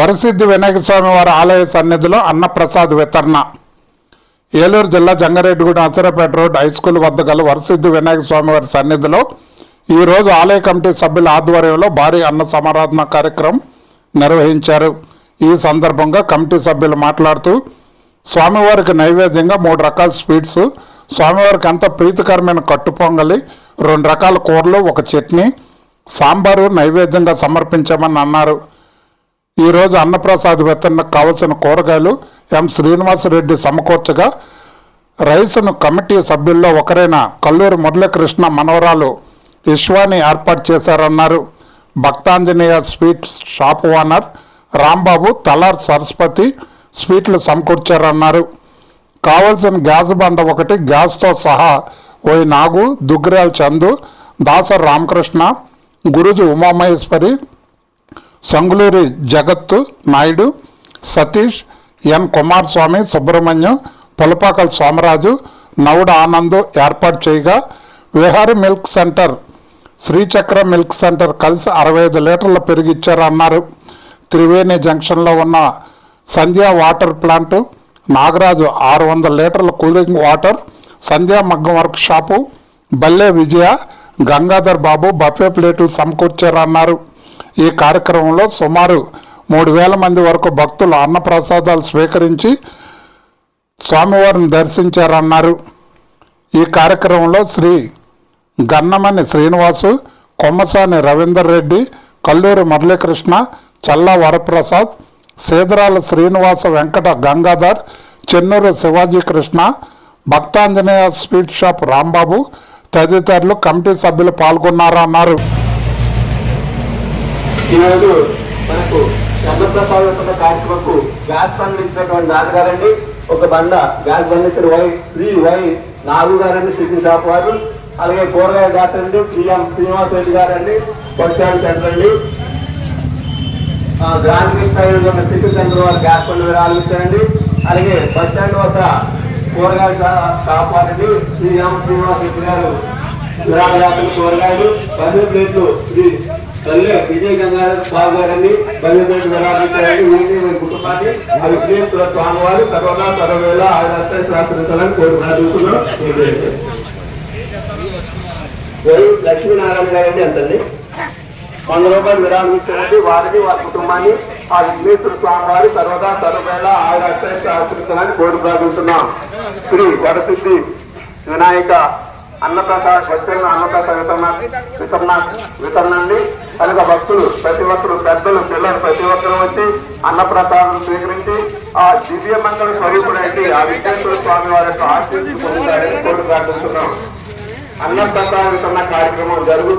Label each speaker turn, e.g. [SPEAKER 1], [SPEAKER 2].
[SPEAKER 1] వరసిద్ధి వినాయక స్వామి వారి ఆలయ సన్నిధిలో అన్నప్రసాద్ వితరణ. ఏలూరు జిల్లా Jangareddygudem Asarapeta road high school వద్ద గల వరసిద్ధి వినాయక స్వామి వారి సన్నిధిలో ఈరోజు ఆలయ కమిటీ సభ్యుల ఆధ్వర్యంలో భారీ అన్న సమారాధన కార్యక్రమం నిర్వహించారు. ఈ సందర్భంగా కమిటీ సభ్యులు మాట్లాడుతూ స్వామివారికి నైవేద్యంగా మూడు రకాల స్వీట్స్ స్వామివారికి అంత ప్రీతికరమైన కట్టు పొంగలి రెండు రకాల కూరలు ఒక చట్నీ సాంబారు నైవేద్యంగా సమర్పించామని అన్నారు. ఈరోజు అన్నప్రసాద్ విత్తనకు కావలసిన కూరగాయలు ఎం. శ్రీనివాసరెడ్డి సమకూర్చగా రైసును కమిటీ సభ్యుల్లో ఒకరైన కల్లూరు మురళీకృష్ణ మనవరాలు ఇష్వాని ఏర్పాటు చేశారన్నారు. Bhaktanjaneya sweet shop owner Rambabu Talar Saraswati స్వీట్లు సమకూర్చారన్నారు. కావలసిన గ్యాస్ బండ ఒకటి గ్యాస్తో సహా ఓయ్ నాగు దుగ్గిరాల చందు దాసర్ రామకృష్ణ గురుజు ఉమామహేశ్వరి సంగులూరి జగత్తు నాయుడు సతీష్ ఎన్ కుమారస్వామి సుబ్రహ్మణ్యం పులపాకల్ సోమరాజు నవుడు ఆనంద్ ఏర్పాటు చేయగా Vihari milk centre Srichakra milk centre కలిసి అరవై ఐదు లీటర్ల పెరిగిచ్చారన్నారు త్రివేణి జంక్షన్లో ఉన్న సంధ్యా వాటర్ ప్లాంటు నాగరాజు ఆరు వందల లీటర్ల కూలింగ్ వాటర్ సంధ్యా మగ్గం work shop Balle Vijaya Gangadhar Babu buffet ప్లేట్లు సమకూర్చారన్నారు. ఈ కార్యక్రమంలో సుమారు మూడు వేల మంది వరకు భక్తులు అన్నప్రసాదాలు స్వీకరించి స్వామివారిని దర్శించారన్నారు. ఈ కార్యక్రమంలో శ్రీ గన్నమని శ్రీనివాసు కొమ్మసాని రవీందర్ రెడ్డి కల్లూరి మురళీకృష్ణ చల్లా వరప్రసాద్ సీదరాల శ్రీనివాస వెంకట గంగాధర్ చెన్నూరు శివాజీ కృష్ణ భక్తాంజనేయ స్వీట్ షాప్ రాంబాబు తదితరులు కమిటీ సభ్యులు పాల్గొన్నారన్నారు.
[SPEAKER 2] ఈరోజు మనకు చంద్రప్రసాద్ కార్యక్రమకు గ్యాస్ బండ్ ఇచ్చినటువంటి నాన్నగారండి. ఒక బండ గ్యాస్ బండ్ ఇచ్చిన వై శ్రీ వై నాగు గారండి సిటీ షాప్ వారు. అలాగే కూరగాయ డాక్టర్ అండి పిఎం శ్రీనివాస్ రెడ్డి గారండి బస్ స్టాండ్ సెంటర్ అండి. ఆ, సిటీ సెంటర్ వారు గ్యాస్ బండ్ వివరాలు ఇచ్చారండి. అలాగే బస్ స్టాండ్ వద్ద కూరగాయల షా- షాప్ వారండి. శ్రీరామ శ్రీనివాస్ రెడ్డి గారు విరాళయాత్ర కూరగాయలు పన్నీర్ ప్లేట్లు శ్రీ తల్లి విజయ గంగాధర్ బాబు గారండి పన్నీర్ ప్లేట్లు విరాళించారండి వీటి వీరి కుటుంబాన్ని అవి ప్లేట్ స్వామివారు సర్వదా సర్వవేళ ఆయన శాస్త్రించాలని కోరుకుంటున్నాం లక్ష్మీనారాయణ గారండి ఎంతండి వంద రూపాయలు విరాళం ఇచ్చారండి వారిని వారి కుటుంబాన్ని ఆ విఘ్నేశ్వర స్వామి వారి సర్వదా సర్వవేళ ఆయన ఆశ్రయించాలని కోరి ప్రార్థిస్తున్నాం శ్రీ వరసిద్ధి వినాయక అన్నప్రసాద భక్తులను అన్నప్రసాద వితరణ వితరణ వితరణండి. కనుక భక్తులు ప్రతి ఒక్కరు పెద్దలు పిల్లలు ప్రతి ఒక్కరు వచ్చి అన్నప్రసాదం స్వీకరించి ఆ దివ్య మంగళ స్వరూపుడైతే ఆ విశ్వేశ్వర స్వామి వారి యొక్క ఆశీర్వాదం పొందుతారని కోరి ప్రార్థిస్తున్నాం. అన్నప్రసాద వితరణ కార్యక్రమం జరుగుతుంది